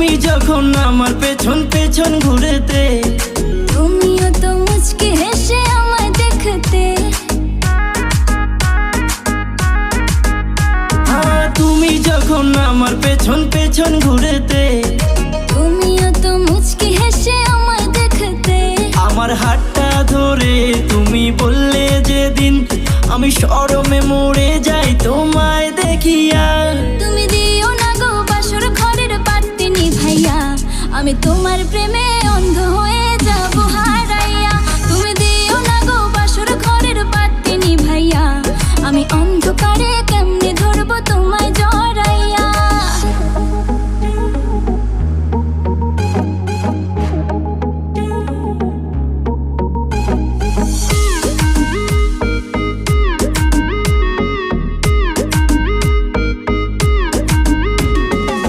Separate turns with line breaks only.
তুমি যখন আমার পেছন পেছন ঘুরেতে
তুমিও তো মুচকি হেসে আমায় দেখতে।
হ্যাঁ, তুমি যখন আমার পেছন পেছন ঘুরেতে
তুমিও তো মুচকি হেসে আমায় দেখতে।
আমার হাতটা ধরে তুমি বললে যেদিন আমি সরমে মরে যাই আমি তোমার প্রেমে